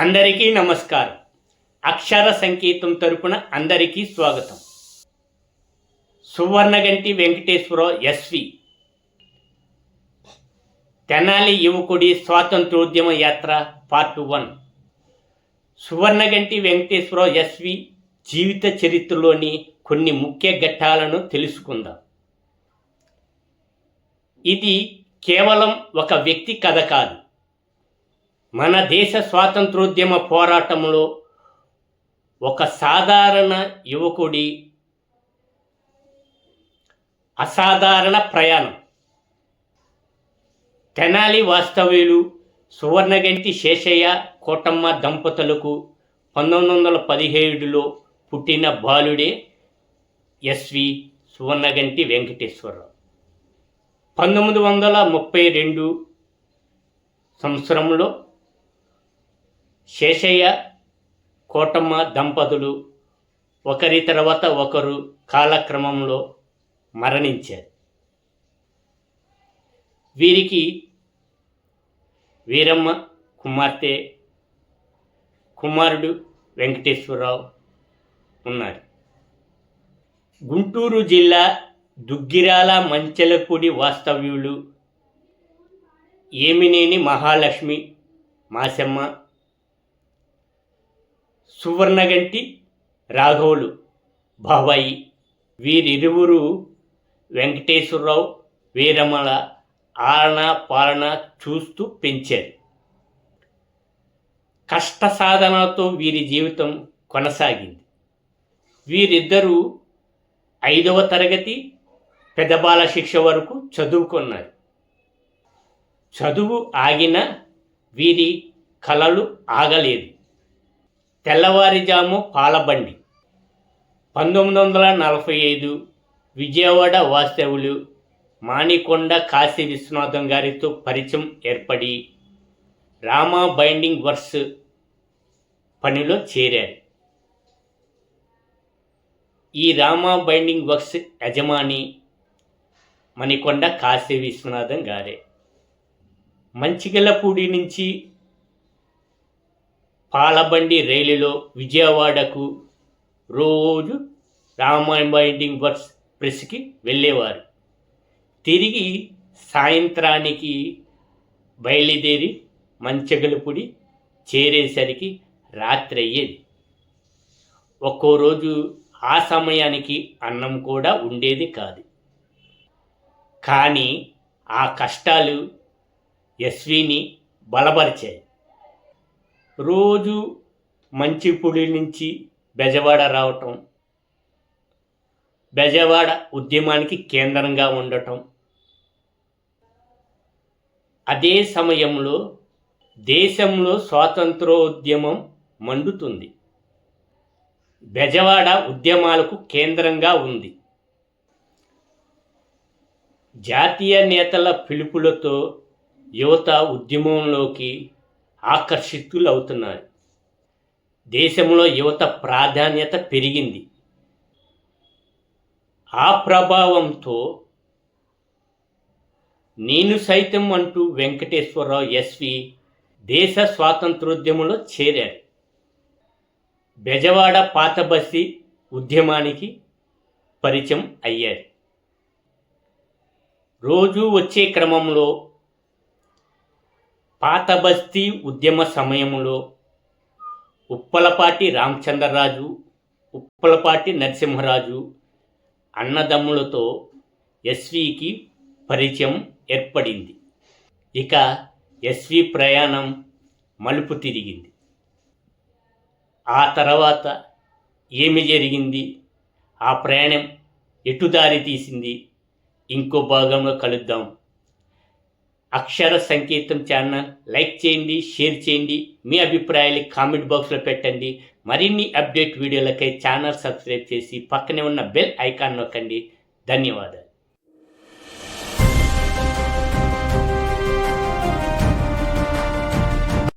అందరికీ నమస్కారం. అక్షర సంకేతం తరపున అందరికీ స్వాగతం. సువర్ణగంటి వెంకటేశ్వరరావు ఎస్వి. తెనాలి యువకుడి స్వాతంత్రోద్యమ యాత్ర part one. Suvarnaganti Venkateswararao S V జీవిత చరిత్రలోని కొన్ని ముఖ్య ఘట్టాలను తెలుసుకుందాం. ఇది కేవలం ఒక వ్యక్తి కథ కాదు. మన దేశ స్వాతంత్రోద్యమ పోరాటంలో ఒక సాధారణ యువకుడి అసాధారణ ప్రయాణం. తెనాలి వాస్తవ్యులు సువర్ణగంటి శేషయ్య కోటమ్మ దంపతులకు పంతొమ్మిది వందల పదిహేడులో పుట్టిన బాలుడే ఎస్వి సువర్ణగంటి వెంకటేశ్వరరావు. పంతొమ్మిది వందల ముప్పై రెండు సంవత్సరంలో శేషయ్య కోటమ్మ దంపతులు ఒకరి తర్వాత ఒకరు కాలక్రమంలో మరణించారు. వీరికి వీరమ్మ కుమార్తె కుమారుడు వెంకటేశ్వరరావు ఉన్నారు. గుంటూరు జిల్లా దుగ్గిరాల మంచెలపూడి వాస్తవ్యులు ఏమినేని మహాలక్ష్మి మాసమ్మ సువర్ణగంటి రాఘవులు బాబాయి వీరిరువురు వెంకటేశ్వరరావు వీరమల ఆలన పాలన చూస్తూ పెంచారు. కష్ట సాధనతో వీరి జీవితం కొనసాగింది. వీరిద్దరూ ఐదవ తరగతి పెద్దబాల శిక్ష వరకు చదువుకున్నారు. చదువు ఆగిన వీరి కలలు ఆగలేదు. తెల్లవారిజాము పాలబండి. పంతొమ్మిది వందల నలభై ఐదు విజయవాడ వాస్తవులు మాణికొండ కాశీ విశ్వనాథం గారితో పరిచయం ఏర్పడి రామా బైండింగ్ వర్క్స్ పనిలో చేరారు. ఈ రామా బైండింగ్ వర్క్స్ యజమాని మణికొండ కాశీ విశ్వనాథం గారే. మంచిగలపూడి నుంచి పాలబండి రైలులో విజయవాడకు రోజు రామాయణ బైండింగ్ వర్క్స్ ప్రెస్కి వెళ్ళేవారు. తిరిగి సాయంత్రానికి బయలుదేరి మంచగలుపుడి చేరేసరికి రాత్రి అయ్యేది ఒక్కో రోజు ఆ సమయానికి అన్నం కూడా ఉండేది కాదు. కానీ ఆ కష్టాలు ఎస్విని బలపరిచాయి. రోజు మంచిపూడి నుంచి బెజవాడ రావటం బెజవాడ ఉద్యమానికి కేంద్రంగా ఉండటం. అదే సమయంలో దేశంలో స్వాతంత్రోద్యమం మండుతుంది. బెజవాడ ఉద్యమాలకు కేంద్రంగా ఉంది. జాతీయ నేతల పిలుపులతో యువత ఉద్యమంలోకి ఆకర్షితులు అవుతున్నారు దేశంలో యువత ప్రాధాన్యత పెరిగింది. ఆ ప్రభావంతో నేను సైతం అంటూ వెంకటేశ్వరరావు ఎస్వి దేశ స్వాతంత్రోద్యమంలో చేరారు. బెజవాడ పాతబస్తి ఉద్యమానికి పరిచయం అయ్యారు. రోజు వచ్చే క్రమంలో పాతబస్తీ ఉద్యమ సమయంలో ఉప్పలపాటి రామచంద్రరాజు ఉప్పలపాటి నరసింహరాజు అన్నదమ్ములతో ఎస్వికి పరిచయం ఏర్పడింది. ఇక ఎస్వి ప్రయాణం మలుపు తిరిగింది. ఆ తర్వాత ఏమి జరిగింది? ఆ ప్రయాణం ఎటు దారి తీసింది? ఇంకో భాగంలో కలుద్దాం. అక్షర సంకేతం ఛానల్ లైక్ చేయండి షేర్ చేయండి మీ అభిప్రాయాలు కామెంట్ బాక్స్లో పెట్టండి. మరిన్ని అప్డేట్ వీడియోలకై ఛానల్ సబ్స్క్రైబ్ చేసి పక్కనే ఉన్న బెల్ ఐకాన్ నొక్కండి. ధన్యవాదాలు.